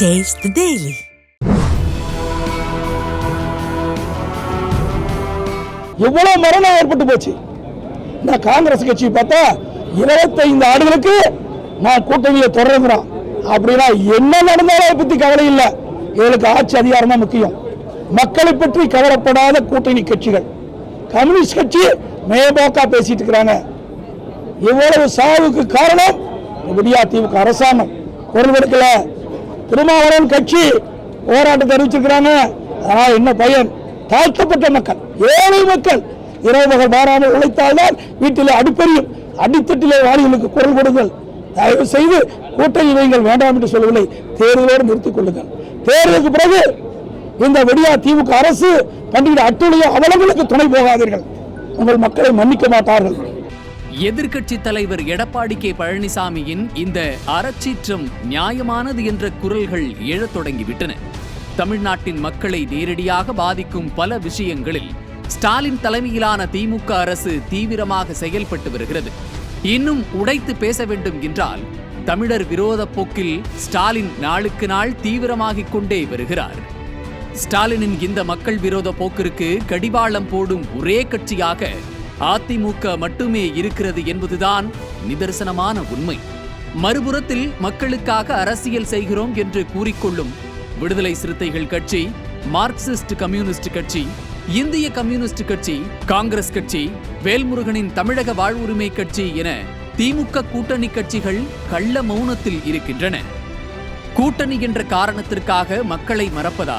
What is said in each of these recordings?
Taste the Daily. எவ்வளவு மரணம் ஏற்பட்டு போச்சு? நான் காங்கிரஸ் கட்சி பார்த்தா இருபத்தைந்து ஆண்டுகளுக்கு நான் கூட்டணியை தொடர்கிறோம் அப்படின்னா என்ன நடந்தாலும் அதை பத்தி கவலை இல்லை. எங்களுக்கு ஆட்சி அதிகாரம் தான் முக்கியம். மக்களை பற்றி கவலைப்படாத கூட்டணி கட்சிகள். கம்யூனிஸ்ட் கட்சி மேம்போக்கா பேசிட்டு இருக்கிறாங்க. இவ்வளவு சாவுக்கு காரணம் விடியா திமுக அரசாங்கம். குரல் கொடுக்கல. திருமாவளவன் கட்சி போராட்டத்தை அறிவிச்சிருக்கிறாங்க ஆனால் என்ன பயன் தாழ்த்தப்பட்ட மக்கள் ஏழை மக்கள் இரவு மகள் மாறாமல் உழைத்தால்தான் வீட்டிலே அடுப்பெரியும் அடித்தட்டிலே வாரிகளுக்கு குரல் கொடுங்கள். தயவு செய்து கூட்டணி நீங்கள் வேண்டாம் என்று சொல்லவில்லை. தேர்தலோடு நிறுத்திக் கொள்ளுங்கள். தேர்தலுக்கு பிறகு இந்த வெடியா திமுக அரசு பண்டிகை அட்டுடைய அவலங்களுக்கு துணை போகாதீர்கள். உங்கள் மக்களை மன்னிக்க மாட்டார்கள். எதிர்க்கட்சி தலைவர் எடப்பாடி கே பழனிசாமியின் இந்த அறச்சீற்றம் நியாயமானது என்ற குரல்கள் எழத் தொடங்கிவிட்டன. தமிழ்நாட்டின் மக்களை நேரடியாக பாதிக்கும் பல விஷயங்களில் ஸ்டாலின் தலைமையிலான திமுக அரசு தீவிரமாக செயல்பட்டு வருகிறது. இன்னும் உடைத்து பேச வேண்டும் என்றால் தமிழர் விரோத போக்கில் ஸ்டாலின் நாளுக்கு நாள் தீவிரமாகிக் கொண்டே வருகிறார். ஸ்டாலினின் இந்த மக்கள் விரோத போக்கிற்கு கடிவாளம் போடும் ஒரே கட்சியாக அதிமுக மட்டுமே இருக்கிறது என்பதுதான் நிதர்சனமான உண்மை. மறுபுறத்தில் மக்களுக்காக அரசியல் செய்கிறோம் என்று கூறிக்கொள்ளும் விடுதலை சிறுத்தைகள் கட்சி மார்க்சிஸ்ட் கம்யூனிஸ்ட் கட்சி இந்திய கம்யூனிஸ்ட் கட்சி காங்கிரஸ் கட்சி வேல்முருகனின் தமிழக வாழ்வுரிமை கட்சி என திமுக கூட்டணி கட்சிகள் கள்ள மௌனத்தில் இருக்கின்றன. கூட்டணி என்ற காரணத்திற்காக மக்களை மறப்பதா?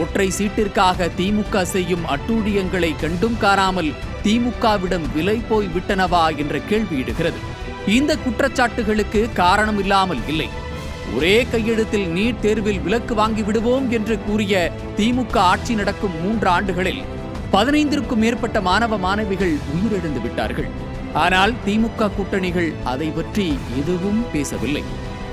ஒற்றை சீட்டிற்காக திமுக செய்யும் அட்டூழியங்களை கண்டும் காராமல் திமுகவிடம் விலை போய் விட்டனவா என்ற கேள்வியிடுகிறது இந்த குற்றச்சாட்டுகளுக்கு காரணம் இல்லாமல் இல்லை. ஒரே கையெழுத்தில் நீட் தேர்வில் விலக்கு வாங்கி விடுவோம் என்று கூறிய திமுக ஆட்சி நடக்கும் மூன்று ஆண்டுகளில் பதினைந்திற்கும் மேற்பட்ட மாணவ மாணவிகள் உயிரிழந்து விட்டார்கள். ஆனால் திமுக கூட்டணிகள் அதை பற்றி எதுவும் பேசவில்லை.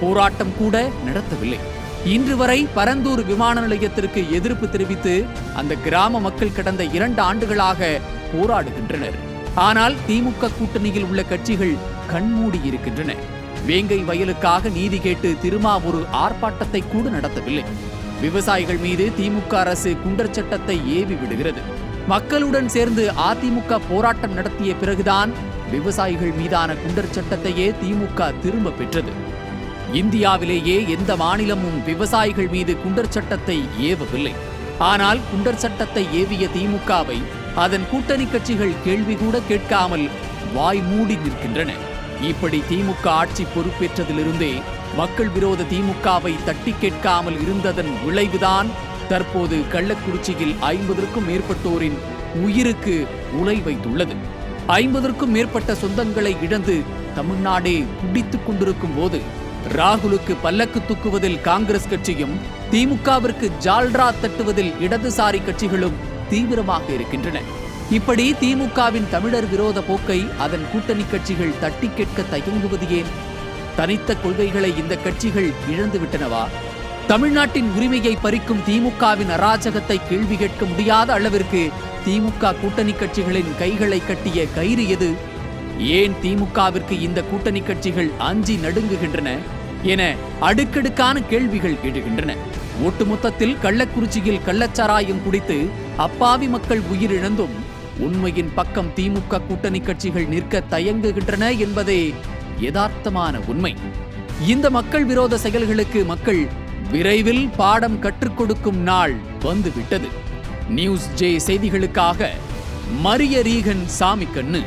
போராட்டம் கூட நடத்தவில்லை. இன்று வரை பரந்தூர் விமான நிலையத்திற்கு எதிர்ப்பு தெரிவித்து அந்த கிராம மக்கள் கடந்த இரண்டு ஆண்டுகளாக போராடுகின்றனர். ஆனால் திமுக கூட்டணியில் உள்ள கட்சிகள் கண்மூடி இருக்கின்றன. வேங்கை வயலுக்காக நீதி கேட்டு திருமாவூர் ஆர்ப்பாட்டத்தை கூட நடத்தவில்லை. விவசாயிகள் மீது திமுக அரசு குண்டர் சட்டத்தை ஏவி விடுகிறது. மக்களுடன் சேர்ந்து அதிமுக போராட்டம் நடத்திய பிறகுதான் விவசாயிகள் மீதான குண்டர் சட்டத்தையே திமுக திரும்ப பெற்றது. இந்தியாவிலேயே எந்த மாநிலமும் விவசாயிகள் மீது குண்டர் சட்டத்தை ஏவவில்லை. ஆனால் குண்டர் சட்டத்தை ஏவிய திமுகவை அதன் கூட்டணி கட்சிகள் கேள்வி கூட கேட்காமல் வாய் மூடி நிற்கின்றன. இப்படி திமுக ஆட்சி பொறுப்பேற்றதிலிருந்தே மக்கள் விரோத திமுகவை தட்டி கேட்காமல் இருந்ததன் விளைவுதான் தற்போது கள்ளக்குறிச்சியில் ஐம்பதற்கும் மேற்பட்டோரின் உயிருக்கு உலை வைத்துள்ளது. ஐம்பதற்கும் மேற்பட்ட சொந்தங்களை இழந்து தமிழ்நாடே துடித்துக் கொண்டிருக்கும் போது ராகுலுக்கு பல்லக்கு தூக்குவதில் காங்கிரஸ் கட்சியும் திமுகவிற்கு ஜால்ரா தட்டுவதில் இடதுசாரி கட்சிகளும் தீவிரமாக இருக்கின்றன. இப்படி திமுகவின் தமிழர் விரோத போக்கை அதன் கூட்டணி கட்சிகள் தட்டி கேட்க தயங்குவது ஏன்? தனித்த கொள்கைகளை இந்த கட்சிகள் இழந்துவிட்டனவா? தமிழ்நாட்டின் உரிமையை பறிக்கும் திமுகவின் அராஜகத்தை கேள்வி கேட்க முடியாத அளவிற்கு திமுக கூட்டணி கட்சிகளின் கைகளை கட்டிய கயிறு எது? ஏன் திமுகவிற்கு இந்த கூட்டணி கட்சிகள் அஞ்சி நடுங்குகின்றன? என அடுக்கடுக்கான கேள்விகள் எழுகின்றன. ஒட்டுமொத்தத்தில் கள்ளக்குறிச்சியில் கள்ளச்சாராயம் குடித்து அப்பாவி மக்கள் உயிரிழந்தும் உண்மையின் பக்கம் திமுக கூட்டணி கட்சிகள் நிற்க தயங்குகின்றன என்பதே யதார்த்தமான உண்மை. இந்த மக்கள் விரோத செயல்களுக்கு மக்கள் விரைவில் பாடம் கற்றுக் கொடுக்கும் நாள் வந்துவிட்டது. நியூஸ் ஜே செய்திகளுக்காக மரிய ரீகன் சாமி கண்ணு